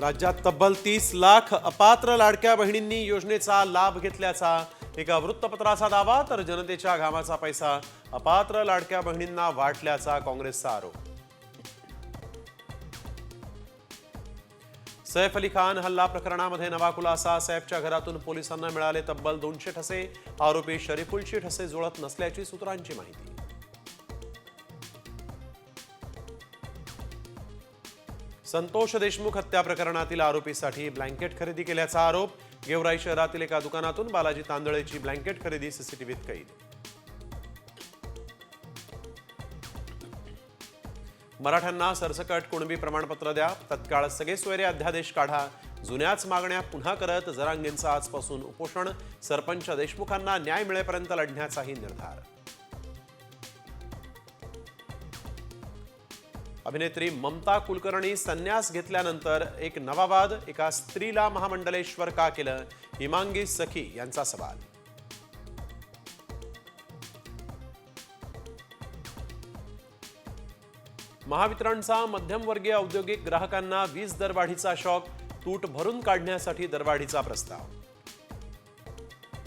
राज्यात तब्बल तीस लाख अपात्र लाडक्या बहिणींनी योजनेचा लाभ घेतल्याचा एका वृत्तपत्राचा दावा तर जनतेच्या घामाचा पैसा अपात्र लाडक्या बहिणींना वाटल्याचा काँग्रेसचा आरोप. सैफ अली खान हल्ला प्रकरणामध्ये नवा खुलासा सैफच्या घरातून पोलिसांना मिळाले तब्बल दोनशे ठसे आरोपी शरीफुलची ठसे जुळत नसल्याची सूत्रांची माहिती. संतोष देशमुख हत्या प्रकरणातील आरोपीसाठी ब्लँकेट खरेदी केल्याचा आरोप. गेवराई शहरातील एका दुकानातून बालाजी तांदळेची ब्लँकेट खरेदी सीसीटीव्हीत कैद. मराठ्यांना सरसकट कुणबी प्रमाणपत्र द्या. तत्काळ सगळे सोयरे अध्यादेश काढा. जुन्याच मागण्या पुन्हा करत जरांगेंचं आजपासून उपोषण. सरपंच देशमुखांना न्याय मिळेपर्यंत लढण्याचाही निर्धार. अभिनेत्री ममता कुलकर्णी संन्यास घेतल्यानंतर एक नवा वाद एका स्त्रीला महामंडलेश्वर का केलं? हिमांगी सखी यांचा सवाल. महावितरणचा मध्यमवर्गीय औद्योगिक ग्राहकांना वीज दरवाढीचा शॉक तूट भरून काढण्यासाठी दरवाढीचा प्रस्ताव.